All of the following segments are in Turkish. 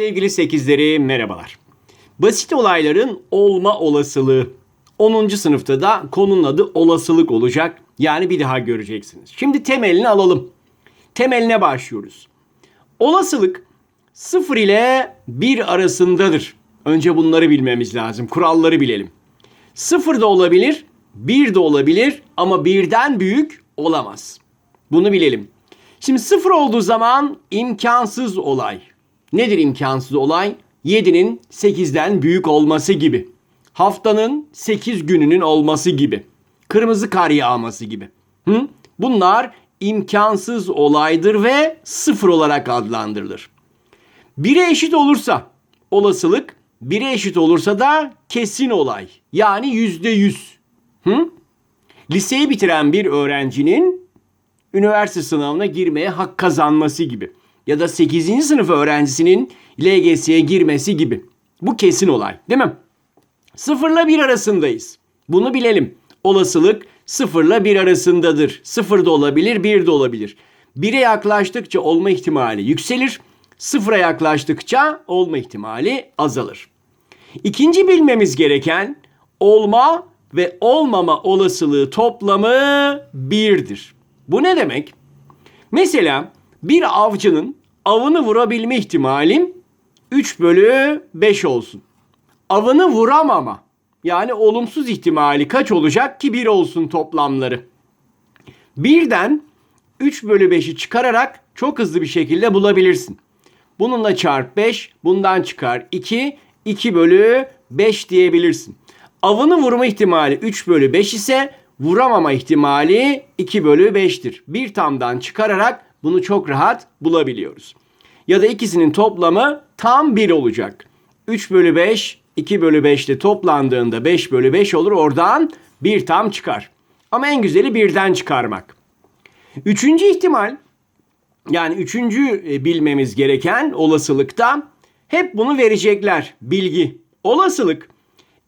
Sevgili 8'leri merhabalar. Basit olayların olma olasılığı. 10. sınıfta da konunun adı olasılık olacak. Yani bir daha göreceksiniz. Şimdi temelini alalım. Temeline başlıyoruz. Olasılık 0 ile 1 arasındadır. Önce bunları bilmemiz lazım. Kuralları bilelim. 0 da olabilir, 1 de olabilir ama birden büyük olamaz. Bunu bilelim. Şimdi 0 olduğu zaman imkansız olay. Nedir imkansız olay? 7'nin 8'den büyük olması gibi. Haftanın 8 gününün olması gibi. Kırmızı kar yağması gibi. Hı? Bunlar imkansız olaydır ve sıfır olarak adlandırılır. 1'e eşit olursa olasılık, 1'e eşit olursa da kesin olay. Yani %100. Hı? Liseyi bitiren bir öğrencinin üniversite sınavına girmeye hak kazanması gibi. Ya da 8. sınıf öğrencisinin LGS'ye girmesi gibi. Bu kesin olay değil mi? Sıfırla bir arasındayız. Bunu bilelim. Olasılık sıfırla bir arasındadır. Sıfır da olabilir, bir de olabilir. Bire yaklaştıkça olma ihtimali yükselir. Sıfıra yaklaştıkça olma ihtimali azalır. İkinci bilmemiz gereken olma ve olmama olasılığı toplamı birdir. Bu ne demek? Mesela bir avcının avını vurabilme ihtimali 3 bölü 5 olsun. Avını vuramama yani olumsuz ihtimali kaç olacak ki 1 olsun toplamları. Birden 3 bölü 5'i çıkararak çok hızlı bir şekilde bulabilirsin. Bununla çarp 5, bundan çıkar 2, 2 bölü 5 diyebilirsin. Avını vurma ihtimali 3 bölü 5 ise vuramama ihtimali 2 bölü 5'tir. Bir tamdan çıkararak bunu çok rahat bulabiliyoruz. Ya da ikisinin toplamı tam 1 olacak. 3 bölü 5, 2 bölü 5 ile toplandığında 5 bölü 5 olur. Oradan bir tam çıkar. Ama en güzeli birden çıkarmak. Üçüncü ihtimal yani üçüncü e, bilmemiz gereken olasılıkta hep bunu verecekler bilgi. Olasılık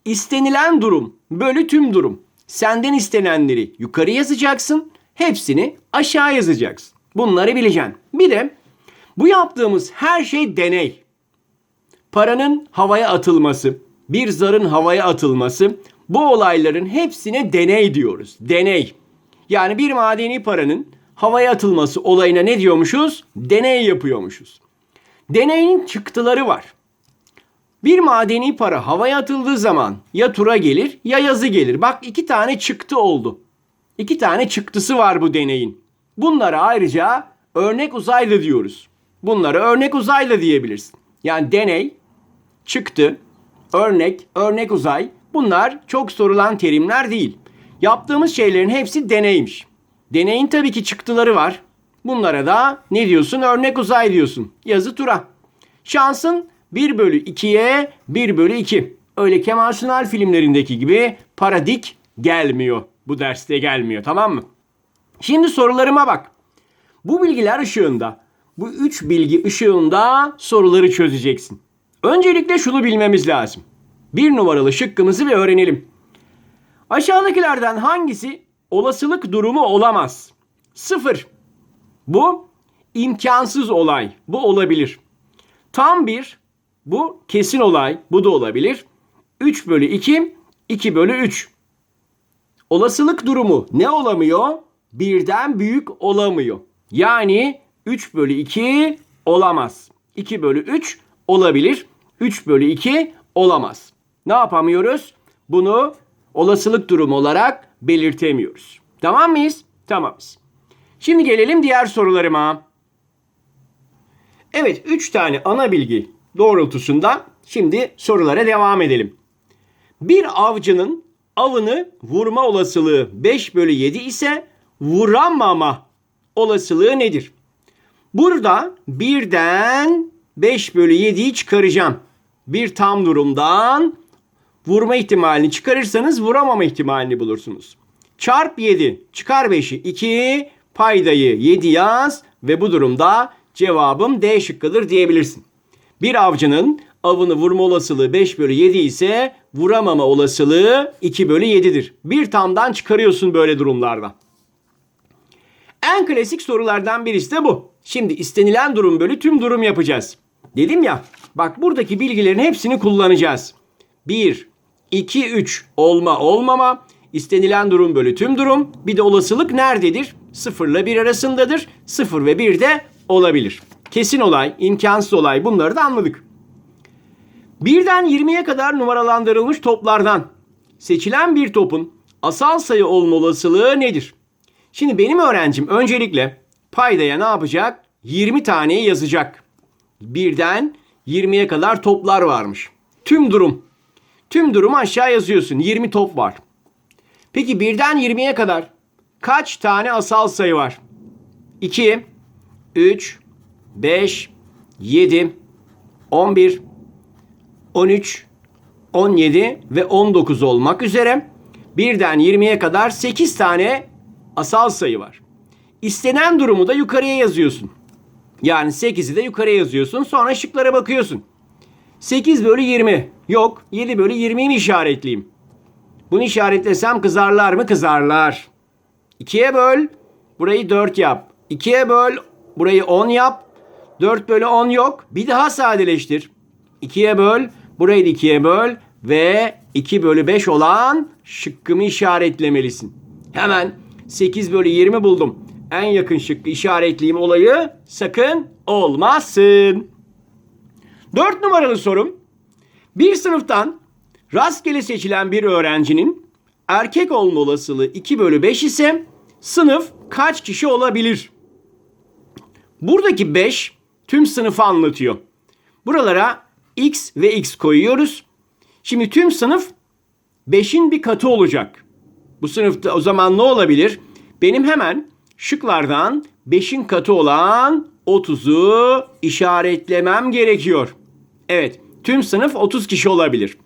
istenilen durum bölü tüm durum. Senden istenenleri yukarı yazacaksın, hepsini aşağı yazacaksın. Bunları bileceksin. Bir de bu yaptığımız her şey deney. Paranın havaya atılması, bir zarın havaya atılması bu olayların hepsine deney diyoruz. Deney. Yani bir madeni paranın havaya atılması olayına ne diyormuşuz? Deney yapıyormuşuz. Deneyin çıktıları var. Bir madeni para havaya atıldığı zaman ya tura gelir ya yazı gelir. Bak iki tane çıktı oldu. İki tane çıktısı var bu deneyin. Bunlara ayrıca örnek uzaylı diyoruz. Bunlara örnek uzaylı diyebilirsin. Yani deney, çıktı, örnek, örnek uzay bunlar çok sorulan terimler değil. Yaptığımız şeylerin hepsi deneymiş. Deneyin tabii ki çıktıları var. Bunlara da ne diyorsun? Örnek uzay diyorsun. Yazı tura. Şansın 1 bölü 2'ye 1 bölü 2. Öyle Kemal Sunal filmlerindeki gibi paradik gelmiyor. Bu derste gelmiyor tamam mı? Şimdi sorularıma bak. Bu bilgiler ışığında, bu üç bilgi ışığında soruları çözeceksin. Öncelikle şunu bilmemiz lazım. Bir numaralı şıkkımızı bir öğrenelim. Aşağıdakilerden hangisi olasılık durumu olamaz? Sıfır. Bu imkansız olay. Bu olabilir. Tam bir. Bu kesin olay. Bu da olabilir. 3 bölü 2. 2 bölü 3. Olasılık durumu ne olamıyor? Birden büyük olamıyor. Yani 3 bölü 2 olamaz. 2 bölü 3 olabilir. 3 bölü 2 olamaz. Ne yapamıyoruz? Bunu olasılık durumu olarak belirtemiyoruz. Tamam mıyız? Tamamız. Şimdi gelelim diğer sorularıma. Evet 3 tane ana bilgi doğrultusunda şimdi sorulara devam edelim. Bir avcının avını vurma olasılığı 5 bölü 7 ise vuramama olasılığı nedir? Burada birden 5 bölü 7'yi çıkaracağım. Bir tam durumdan vurma ihtimalini çıkarırsanız vuramama ihtimalini bulursunuz. Çarp 7 çıkar 5'i 2 paydayı 7 yaz ve bu durumda cevabım D şıkkıdır diyebilirsin. Bir avcının avını vurma olasılığı 5 bölü 7 ise vuramama olasılığı 2 bölü 7'dir. Bir tamdan çıkarıyorsun böyle durumlarda. En klasik sorulardan birisi de bu. Şimdi istenilen durum bölü tüm durum yapacağız. Dedim ya Bak buradaki bilgilerin hepsini kullanacağız. 1, 2, 3 olma olmama, istenilen durum bölü tüm durum. Bir de olasılık nerededir? 0 ile 1 arasındadır. 0 ve 1 de olabilir. Kesin olay, imkansız olay bunları da anladık. Birden 20'ye kadar numaralandırılmış toplardan seçilen bir topun asal sayı olma olasılığı nedir? Şimdi benim öğrencim öncelikle paydaya ne yapacak? 20 taneyi yazacak. Birden 20'ye kadar toplar varmış. Tüm durum. Tüm durumu aşağı yazıyorsun. 20 top var. Peki birden 20'ye kadar kaç tane asal sayı var? 2, 3, 5, 7, 11, 13, 17 ve 19 olmak üzere birden 20'ye kadar 8 tane asal sayı var. İstenen durumu da yukarıya yazıyorsun. Yani 8'i de yukarıya yazıyorsun. Sonra şıklara bakıyorsun. 8 bölü 20. Yok. 7 bölü 20'yi mi işaretleyeyim? Bunu işaretlesem kızarlar mı? Kızarlar. 2'ye böl. Burayı 4 yap. 2'ye böl. Burayı 10 yap. 4 bölü 10 yok. Bir daha sadeleştir. 2'ye böl. Burayı da 2'ye böl. Ve 2 bölü 5 olan şıkkımı işaretlemelisin. Hemen 8 bölü 20 buldum. En yakın şıkkı işaretleyeyim olayı sakın olmasın. 4 numaralı sorum. Bir sınıftan rastgele seçilen bir öğrencinin erkek olma olasılığı 2 bölü 5 ise sınıf kaç kişi olabilir? Buradaki 5 tüm sınıfı anlatıyor. Buralara x ve x koyuyoruz. Şimdi tüm sınıf 5'in bir katı olacak. Bu sınıfta o zaman ne olabilir? Benim hemen şıklardan 5'in katı olan 30'u işaretlemem gerekiyor. Evet, tüm sınıf 30 kişi olabilir.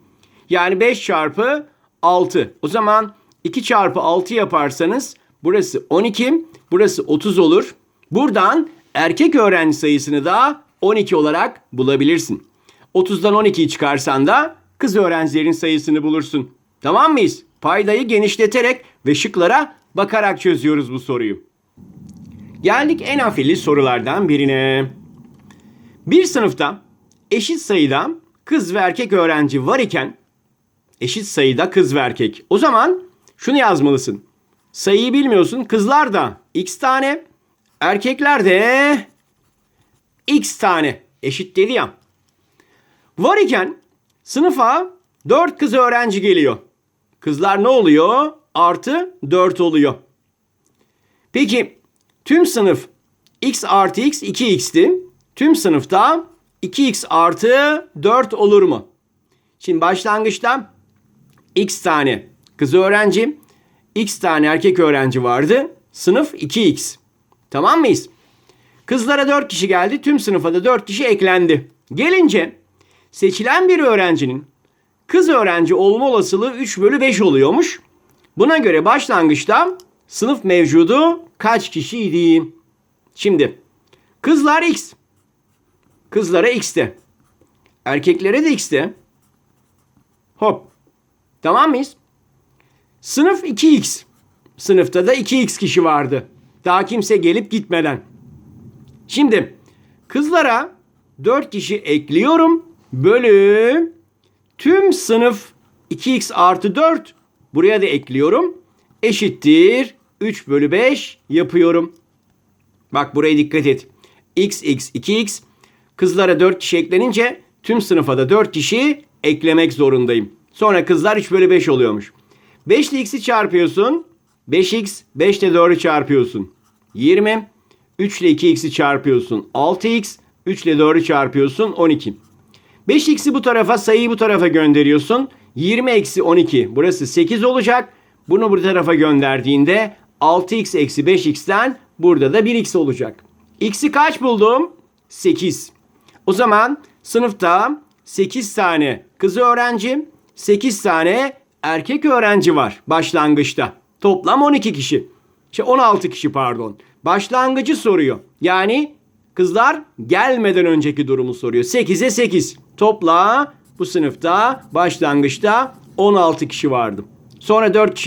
Yani 5 çarpı 6. O zaman 2 çarpı 6 yaparsanız burası 12, burası 30 olur. Buradan erkek öğrenci sayısını da 12 olarak bulabilirsin. 30'dan 12'yi çıkarsan da kız öğrencilerin sayısını bulursun. Tamam mıyız? Paydayı genişleterek ve şıklara bakarak çözüyoruz bu soruyu. Geldik en afilli sorulardan birine. Bir sınıfta eşit sayıda kız ve erkek öğrenci var iken eşit sayıda kız ve erkek. O zaman şunu yazmalısın. Sayıyı bilmiyorsun. Kızlar da x tane, erkekler de x tane. Eşit dedi ya. Var iken sınıfa 4 kız öğrenci geliyor. Kızlar ne oluyor? Artı 4 oluyor. Peki tüm sınıf x artı x 2x'ti. Tüm sınıfta 2x artı 4 olur mu? Şimdi başlangıçta x tane kız öğrenci, x tane erkek öğrenci vardı. Sınıf 2x. Tamam mıyız? Kızlara 4 kişi geldi. Tüm sınıfa da 4 kişi eklendi. Gelince seçilen bir öğrencinin kız öğrenci olma olasılığı 3 bölü 5 oluyormuş. Buna göre başlangıçta sınıf mevcudu kaç kişiydi? Şimdi kızlar x. Kızlara x'te. Erkeklere de x'te. Hop. Tamam mıyız? Sınıf 2x. Sınıfta da 2x kişi vardı. Daha kimse gelip gitmeden. Şimdi kızlara 4 kişi ekliyorum. Bölü tüm sınıf 2x artı 4 buraya da ekliyorum. Eşittir 3 bölü 5 yapıyorum. Bak buraya dikkat et. x, x, 2x. Kızlara 4 kişi eklenince tüm sınıfa da 4 kişi eklemek zorundayım. Sonra kızlar 3 bölü 5 oluyormuş. 5 ile x'i çarpıyorsun. 5x, 5 ile 4'ü çarpıyorsun. 20. 3 ile 2x'i çarpıyorsun. 6x, 3 ile 4'ü çarpıyorsun. 12. 5x'i bu tarafa, sayıyı bu tarafa gönderiyorsun. 20 eksi 12. Burası 8 olacak. Bunu bu tarafa gönderdiğinde 6x eksi 5x'ten burada da 1x olacak. X'i kaç buldum? 8. O zaman sınıfta 8 tane kız öğrenci, 8 tane erkek öğrenci var başlangıçta. Toplam 12 kişi. Şey 16 kişi pardon. Başlangıcı soruyor. Yani kızlar gelmeden önceki durumu soruyor. 8'e 8. Topla bu sınıfta başlangıçta 16 kişi vardı. Sonra 4 kişi